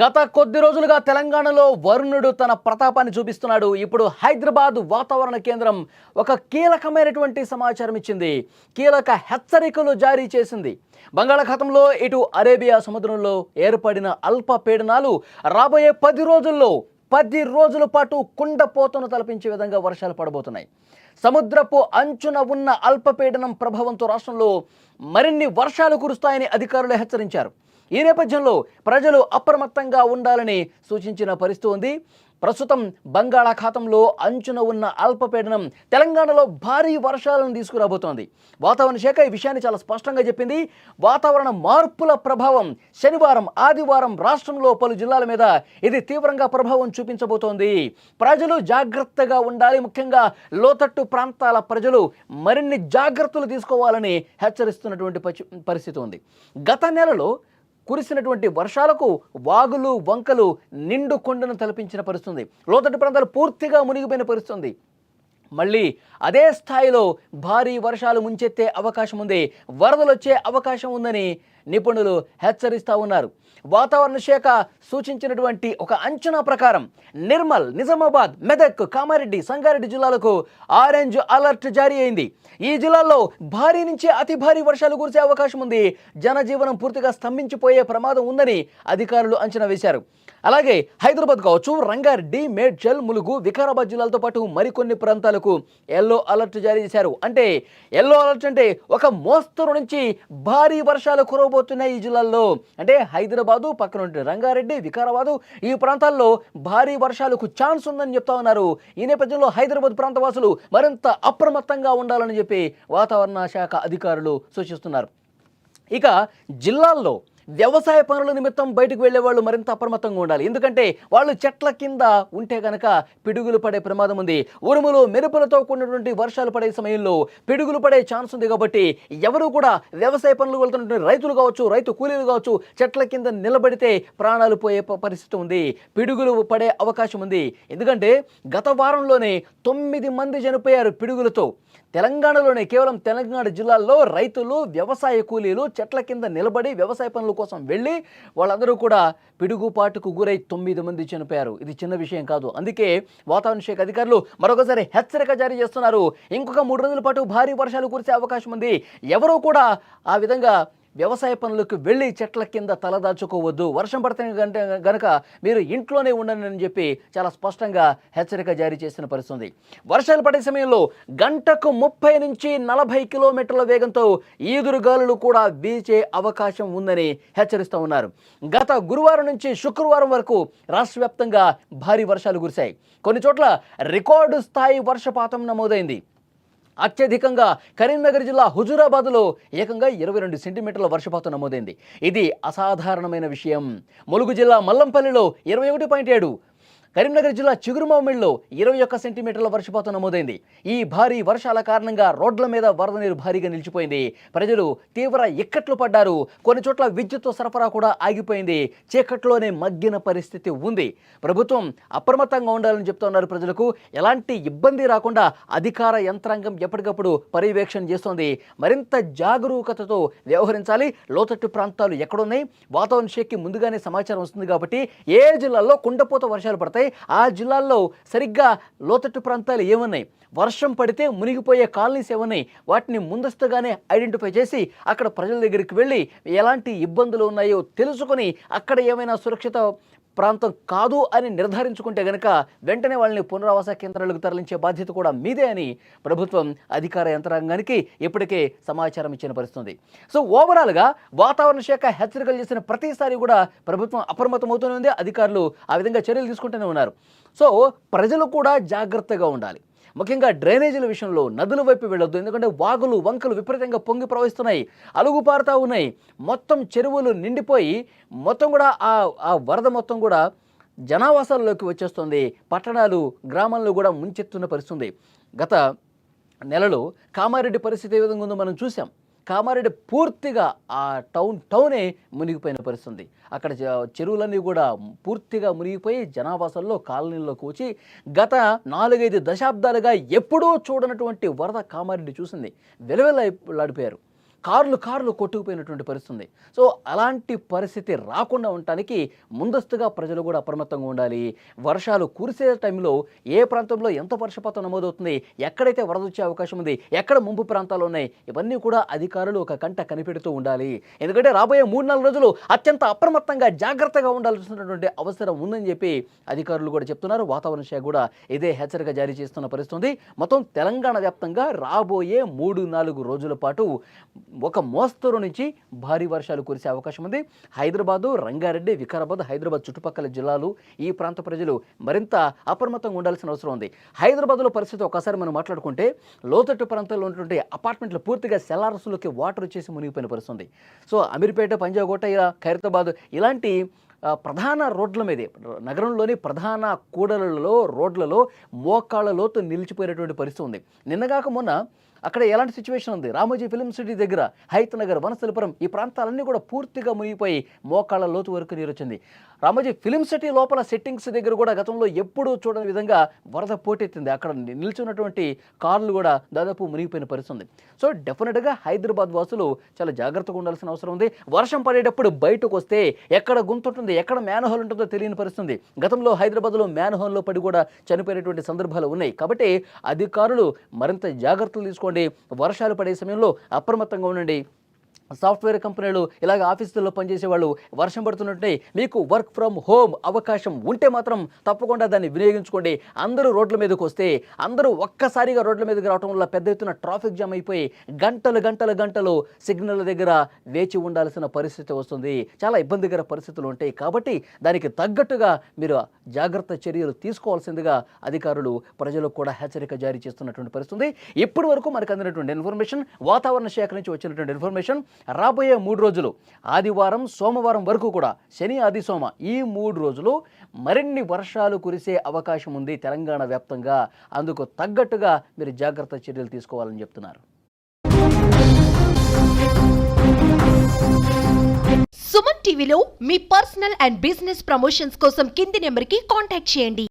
గత కొద్ది రోజులుగా తెలంగాణలో వరుణుడు తన ప్రతాపాన్ని చూపిస్తున్నాడు. ఇప్పుడు హైదరాబాద్ వాతావరణ కేంద్రం ఒక కీలకమైనటువంటి సమాచారం ఇచ్చింది. కీలక హెచ్చరికలు జారీ చేసింది. బంగాళాఖాతంలో ఇటు అరేబియా సముద్రంలో ఏర్పడిన అల్పపీడనాలు రాబోయే పది రోజుల్లో పది రోజుల పాటు కుండపోతను తలపించే విధంగా వర్షాలు పడబోతున్నాయి. సముద్రపు అంచున ఉన్న అల్పపీడనం ప్రభావంతో రాష్ట్రంలో మరిన్ని వర్షాలు కురుస్తాయని అధికారులు హెచ్చరించారు. ఈ నేపథ్యంలో ప్రజలు అప్రమత్తంగా ఉండాలని సూచించిన పరిస్థితి ఉంది. ప్రస్తుతం బంగాళాఖాతంలో అంచున ఉన్న అల్పపీడనం తెలంగాణలో భారీ వర్షాలను తీసుకురాబోతోంది. వాతావరణ శాఖ ఈ విషయాన్ని చాలా స్పష్టంగా చెప్పింది. వాతావరణ మార్పుల ప్రభావం శనివారం ఆదివారం రాష్ట్రంలో పలు జిల్లాల మీద ఇది తీవ్రంగా ప్రభావం చూపించబోతోంది. ప్రజలు జాగ్రత్తగా ఉండాలి. ముఖ్యంగా లోతట్టు ప్రాంతాల ప్రజలు మరిన్ని జాగ్రత్తలు తీసుకోవాలని హెచ్చరిస్తున్నటువంటి పరిస్థితి ఉంది. గత నెలలో కురిసినటువంటి వర్షాలకు వాగులు వంకలు నిండు కొండను తలపించిన పరిస్థితుంది. లోతట్టు ప్రాంతాలు పూర్తిగా మునిగిపోయిన పరిస్థితుంది. మళ్ళీ అదే స్థాయిలో భారీ వర్షాలు ముంచెత్తే అవకాశం ఉంది. వరదలు వచ్చే అవకాశం ఉందని నిపుణులు హెచ్చరిస్తూ ఉన్నారు. వాతావరణ శాఖ సూచించినటువంటి ఒక అంచనా ప్రకారం నిర్మల్ నిజామాబాద్ మెదక్ కామారెడ్డి సంగారెడ్డి జిల్లాలకు ఆరెంజ్ అలర్ట్ జారీ అయింది. ఈ జిల్లాల్లో భారీ నుంచి అతి భారీ వర్షాలు కురిసే అవకాశం ఉంది. జనజీవనం పూర్తిగా స్తంభించిపోయే ప్రమాదం ఉందని అధికారులు అంచనా వేశారు. అలాగే హైదరాబాద్ కావచ్చు రంగారెడ్డి మేడ్చల్ ములుగు వికారాబాద్ జిల్లాలతో పాటు మరికొన్ని ప్రాంతాలకు ఎల్లో అలర్ట్ జారీ చేశారు. అంటే ఎల్లో అలర్ట్ అంటే ఒక మోస్తరు నుంచి భారీ వర్షాలు కురవబోతున్నాయి ఈ జిల్లాల్లో. అంటే హైదరాబాదు పక్కన రంగారెడ్డి వికారాబాదు ఈ ప్రాంతాల్లో భారీ వర్షాలకు ఛాన్స్ ఉందని చెప్తా ఉన్నారు. ఈ నేపథ్యంలో హైదరాబాద్ ప్రాంత వాసులు మరింత అప్రమత్తంగా ఉండాలని చెప్పి వాతావరణ శాఖ అధికారులు సూచిస్తున్నారు. ఇక జిల్లాల్లో వ్యవసాయ పనుల నిమిత్తం బయటకు వెళ్ళే వాళ్ళు మరింత అప్రమత్తంగా ఉండాలి. ఎందుకంటే వాళ్ళు చెట్ల కింద ఉంటే కనుక పిడుగులు పడే ప్రమాదం ఉంది. ఉరుములు మెరుపులతో కూడినటువంటి వర్షాలు పడే సమయంలో పిడుగులు పడే ఛాన్స్ ఉంది కాబట్టి ఎవరు కూడా వ్యవసాయ పనులు వెళ్తున్నటువంటి రైతులు కావచ్చు రైతు కూలీలు కావచ్చు చెట్ల కింద నిలబడితే ప్రాణాలు పోయే పరిస్థితి ఉంది. పిడుగులు పడే అవకాశం ఉంది. ఎందుకంటే గత వారంలోనే తొమ్మిది మంది చనిపోయారు పిడుగులతో. తెలంగాణలోనే కేవలం తెలంగాణ జిల్లాల్లో రైతులు వ్యవసాయ కూలీలు చెట్ల కింద నిలబడి వ్యవసాయ పనుల కోసం వెళ్ళి వాళ్ళందరూ కూడా పిడుగుపాటుకు గురై తొమ్మిది మంది చనిపోయారు. ఇది చిన్న విషయం కాదు. అందుకే వాతావరణ శాఖ అధికారులు మరొకసారి హెచ్చరిక జారీ చేస్తున్నారు. ఇంకొక మూడు రోజుల పాటు భారీ వర్షాలు కురిసే అవకాశం ఉంది. ఎవరూ కూడా ఆ విధంగా వ్యవసాయ పనులకు వెళ్ళి చెట్ల కింద తలదాచుకోవద్దు వర్షం పడితే గంట గనక మీరు ఇంట్లోనే ఉండండి అని చెప్పి చాలా స్పష్టంగా హెచ్చరిక జారీ చేసిన పరిస్థితుంది. వర్షాలు పడే సమయంలో గంటకు ముప్పై నుంచి నలభై కిలోమీటర్ల వేగంతో ఈదురుగాలులు కూడా వీచే అవకాశం ఉందని హెచ్చరిస్తూ ఉన్నారు. గత గురువారం నుంచి శుక్రవారం వరకు రాష్ట్ర వ్యాప్తంగా భారీ వర్షాలు కురిశాయి. కొన్ని చోట్ల రికార్డు స్థాయి వర్షపాతం నమోదైంది. అత్యధికంగా కరీంనగర్ జిల్లా హుజూరాబాద్లో ఏకంగా ఇరవై రెండు సెంటీమీటర్ల వర్షపాతం నమోదైంది. ఇది అసాధారణమైన విషయం. ములుగు జిల్లా మల్లంపల్లిలో ఇరవై ఒకటి పాయింట్ ఏడు కరీంనగర్ జిల్లా చిగురుమామిడిలో ఇరవై ఒక్క సెంటీమీటర్ల వర్షపాతం నమోదైంది. ఈ భారీ వర్షాల కారణంగా రోడ్ల మీద వరద నీరు భారీగా నిలిచిపోయింది. ప్రజలు తీవ్ర ఇక్కట్లు పడ్డారు. కొన్ని చోట్ల విద్యుత్ సరఫరా కూడా ఆగిపోయింది. చీకట్లోనే మగ్గిన పరిస్థితి ఉంది. ప్రభుత్వం అప్రమత్తంగా ఉండాలని చెప్తున్నారు ప్రజలకు. ఎలాంటి ఇబ్బంది రాకుండా అధికార యంత్రాంగం ఎప్పటికప్పుడు పర్యవేక్షణ చేస్తోంది. మరింత జాగరూకతతో వ్యవహరించాలి. లోతట్టు ప్రాంతాలు ఎక్కడున్నాయి? వాతావరణ శాఖకి ముందుగానే సమాచారం వస్తుంది కాబట్టి ఏ జిల్లాల్లో కుండపోత వర్షాలు పడతాయి? ఆ జిల్లాల్లో సరిగ్గా లోతట్టు ప్రాంతాలు ఏమున్నాయి? వర్షం పడితే మునిగిపోయే కాలనీస్ ఏమన్నాయి? వాటిని ముందస్తుగానే ఐడెంటిఫై చేసి అక్కడ ప్రజల దగ్గరికి వెళ్ళి ఎలాంటి ఇబ్బందులు ఉన్నాయో తెలుసుకొని అక్కడ ఏమైనా సురక్షిత ప్రాంతం కాదు అని నిర్ధారించుకుంటే గనక వెంటనే వాళ్ళని పునరావాస కేంద్రాలకు తరలించే బాధ్యత కూడా మీదే అని ప్రభుత్వం అధికార యంత్రాంగానికి ఇప్పటికే సమాచారం ఇచ్చిన పరిస్థితుంది. సో ఓవరాల్గా వాతావరణ శాఖ హెచ్చరికలు చేసిన ప్రతిసారి కూడా ప్రభుత్వం అప్రమత్తమవుతూనే ఉంది. అధికారులు ఆ విధంగా చర్యలు తీసుకుంటూనే ఉన్నారు. సో ప్రజలు కూడా జాగ్రత్తగా ఉండాలి. ముఖ్యంగా డ్రైనేజీల విషయంలో నదుల వైపు వెళ్ళొద్దు. ఎందుకంటే వాగులు వంకలు విపరీతంగా పొంగి ప్రవహిస్తున్నాయి. అలుగుపారుతా ఉన్నాయి. మొత్తం చెరువులు నిండిపోయి మొత్తం కూడా ఆ ఆ వరద మొత్తం కూడా జనావాసాల్లోకి వచ్చేస్తుంది. పట్టణాలు గ్రామాల్లో కూడా ముంచెత్తున్న పరిస్థితుంది. గత నెలలో కామారెడ్డి పరిస్థితి ఏ విధంగా ఉందో మనం చూసాం కామారెడ్డి పూర్తిగా ఆ టౌన్ టౌనే మునిగిపోయిన పరిస్థితుంది. అక్కడ చెరువులన్నీ కూడా పూర్తిగా మునిగిపోయి జనావాసంలో కాలనీల్లోకి వచ్చి గత నాలుగైదు దశాబ్దాలుగా ఎప్పుడూ చూడనటువంటి వరద కామారెడ్డి చూసింది. వెలవెల్లాడిపోయారు. కార్లు కార్లు కొట్టుకుపోయినటువంటి పరిస్థితి ఉంది. సో అలాంటి పరిస్థితి రాకుండా ఉండటానికి ముందస్తుగా ప్రజలు కూడా అప్రమత్తంగా ఉండాలి. వర్షాలు కురిసే టైంలో ఏ ప్రాంతంలో ఎంత వర్షపాతం నమోదవుతుంది ఎక్కడైతే వరద వచ్చే అవకాశం ఉంది ఎక్కడ ముంపు ప్రాంతాలు ఉన్నాయి ఇవన్నీ కూడా అధికారులు ఒక కంట కనిపెడుతూ ఉండాలి. ఎందుకంటే రాబోయే మూడు నాలుగు రోజులు అత్యంత అప్రమత్తంగా జాగ్రత్తగా ఉండాల్సినటువంటి అవసరం ఉందని చెప్పి అధికారులు కూడా చెప్తున్నారు. వాతావరణ శాఖ కూడా ఇదే హెచ్చరిక జారీ చేస్తున్న పరిస్థితి మొత్తం తెలంగాణ వ్యాప్తంగా రాబోయే మూడు నాలుగు రోజుల పాటు ఒక మోస్తరు నుంచి భారీ వర్షాలు కురిసే అవకాశం ఉంది. హైదరాబాదు రంగారెడ్డి వికారాబాద్ హైదరాబాద్ చుట్టుపక్కల జిల్లాలు ఈ ప్రాంత ప్రజలు మరింత అప్రమత్తంగా ఉండాల్సిన అవసరం ఉంది. హైదరాబాద్లో పరిస్థితి ఒకసారి మనం మాట్లాడుకుంటే లోతట్టు ప్రాంతాల్లో ఉన్నటువంటి అపార్ట్మెంట్లు పూర్తిగా సెల్లార్స్లోకి వాటర్ వచ్చేసి మునిగిపోయిన పరిస్థితి సో అమీర్పేట పంజాగోట ఇలా ఖైరతాబాద్ ఇలాంటి ప్రధాన రోడ్ల మీదే నగరంలోని ప్రధాన కూడలలో రోడ్లలో మోకాళ్ళ లోతు నిలిచిపోయినటువంటి పరిస్థితి ఉంది. నిన్నగాక మొన్న అక్కడ ఎలాంటి సిచ్యువేషన్ ఉంది? రామోజీ ఫిలిం సిటీ దగ్గర హైత్ నగర్ వనస్థలిపురం ఈ ప్రాంతాలన్నీ కూడా పూర్తిగా మునిగిపోయి మోకాళ్ళ లోతు వరకు నీరు వచ్చింది రామోజీ ఫిలిం సిటీ లోపల సెట్టింగ్స్ దగ్గర కూడా గతంలో ఎప్పుడూ చూడని విధంగా వరద పోటెత్తింది. అక్కడ నిల్చున్నటువంటి కార్లు కూడా దాదాపు మునిగిపోయిన పరిస్థితి ఉంది. సో డెఫినెట్గా హైదరాబాద్ వాసులు చాలా జాగ్రత్తగా ఉండాల్సిన అవసరం ఉంది. వర్షం పడేటప్పుడు బయటకు వస్తే ఎక్కడ గుంతుంటుంది? ఎక్కడ మ్యాన్హోల్ ఉంటుందో తెలియని పరిస్థితుంది. గతంలో హైదరాబాద్లో మ్యాన్హోల్లో పడి కూడా చనిపోయినటువంటి సందర్భాలు ఉన్నాయి. కాబట్టి అధికారులు మరింత జాగ్రత్తలు తీసుకోండి. వర్షాలు పడే సమయంలో అప్రమత్తంగా ఉండండి. సాఫ్ట్వేర్ కంపెనీలు ఇలాగ ఆఫీసుల్లో పనిచేసే వాళ్ళు వర్షం పడుతున్నట్టే మీకు వర్క్ ఫ్రమ్ హోమ్ అవకాశం ఉంటే మాత్రం తప్పకుండా దాన్ని వినియోగించుకోండి. అందరూ రోడ్ల మీదకి వస్తే అందరూ ఒక్కసారిగా రోడ్ల మీదకి రావడం వల్ల పెద్ద ఎత్తున ట్రాఫిక్ జామ్ అయిపోయి గంటలు గంటలు గంటలు సిగ్నల్ దగ్గర వేచి ఉండాల్సిన పరిస్థితి వస్తుంది. చాలా ఇబ్బందికర పరిస్థితులు ఉంటాయి. కాబట్టి దానికి తగ్గట్టుగా మీరు జాగ్రత్త చర్యలు తీసుకోవాల్సిందిగా అధికారులు ప్రజలకు కూడా హెచ్చరిక జారీ చేస్తున్నటువంటి పరిస్థితి ఇప్పటి వరకు మనకు అందినటువంటి ఇన్ఫర్మేషన్ వాతావరణ శాఖ నుంచి వచ్చినటువంటి ఇన్ఫర్మేషన్ రాబోయే మూడు రోజులు ఆదివారం సోమవారం వరకు కూడా శని ఆది సోమ ఈ మూడు రోజులు మరిన్ని వర్షాలు కురిసే అవకాశం ఉంది తెలంగాణ వ్యాప్తంగా. అందుకు తగ్గట్టుగా మీరు జాగ్రత్త చర్యలు తీసుకోవాలని చెప్తున్నారు. సుమన్ టీవీలో మీ పర్సనల్ అండ్ బిజినెస్ ప్రమోషన్స్ కోసం కింది నెంబర్కి కాంటాక్ట్ చేయండి.